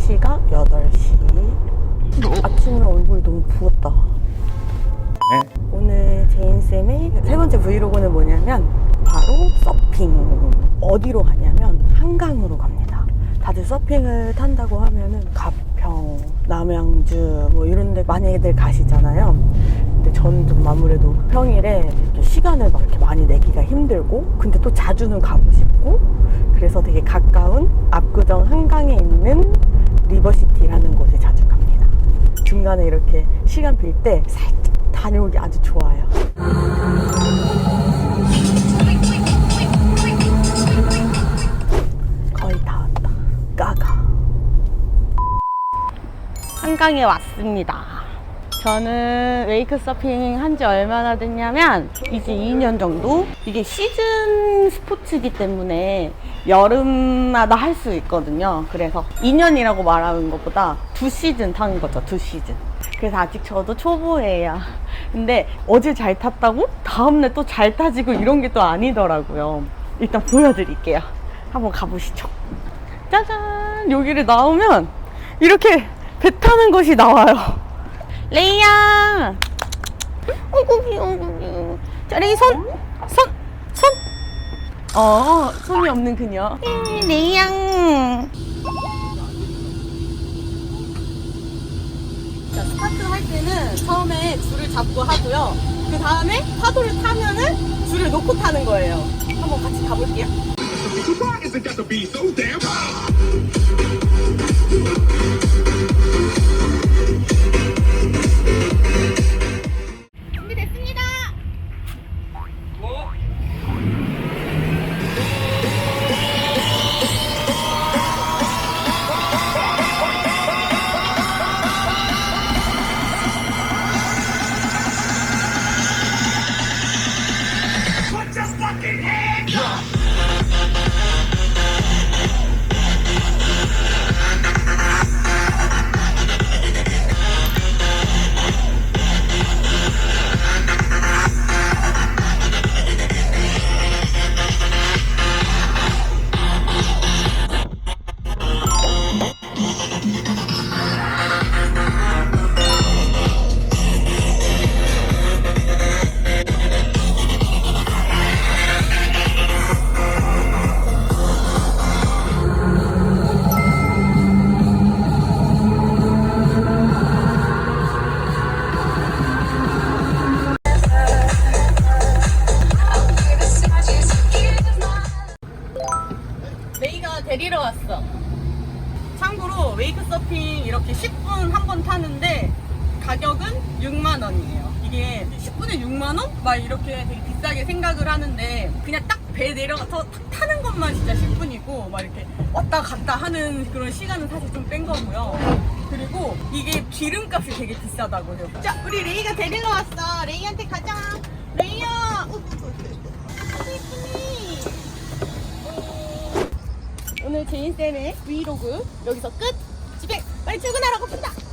현재 시각 8시. 아침에 얼굴이 너무 부었다. 네. 오늘 제인쌤의 세 번째 브이로그는 뭐냐면 바로 서핑. 어디로 가냐면 한강으로 갑니다. 다들 서핑을 탄다고 하면은 가평, 남양주 뭐 이런 데 많이들 가시잖아요. 근데 저는 좀 아무래도 평일에 시간을 막 이렇게 많이 내기가 힘들고 근데 또 자주는 가고 싶고 그래서 되게 가까운 압구정 한강에 있는. 중간에 이렇게 시간 빌 때 살짝 다녀오기 아주 좋아요. 거의 다 왔다. 까가. 한강에 왔습니다. 저는 웨이크 서핑 한 지 얼마나 됐냐면 이제 2년 정도? 이게 시즌 스포츠이기 때문에 여름마다 할 수 있거든요. 그래서 2년이라고 말하는 것보다 두 시즌 탄 거죠. 두 시즌. 그래서 아직 저도 초보예요. 근데 어제 잘 탔다고 다음날 또 잘 타지고 이런 게 또 아니더라고요. 일단 보여드릴게요. 한번 가보시죠. 짜잔! 여기를 나오면 이렇게 배 타는 것이 나와요. 레이야! 어구 귀여워, 귀여워. 자, 레이 손! 손! 손! 어, 손이 없는 그녀. 음, 레이양! 자, 스타트 할 때는 처음에 줄을 잡고 하고요. 그 다음에 파도를 타면은 줄을 놓고 타는 거예요. fucking head off. 참고로 웨이크 서핑 이렇게 10분 한 번 타는데 가격은 6만 원이에요. 이게 10분에 6만 원? 막 이렇게 되게 비싸게 생각을 하는데 그냥 딱 배 내려가서 탁 타는 것만 진짜 10분이고 막 이렇게 왔다 갔다 하는 그런 시간은 사실 좀 뺀 거고요. 그리고 이게 기름값이 되게 비싸다고 해요. 자, 우리 레이가 데리러 왔어. 레이한테 가자. 오늘 제인쌤의 브이로그 여기서 끝! 집에 빨리 출근하라고 푼다!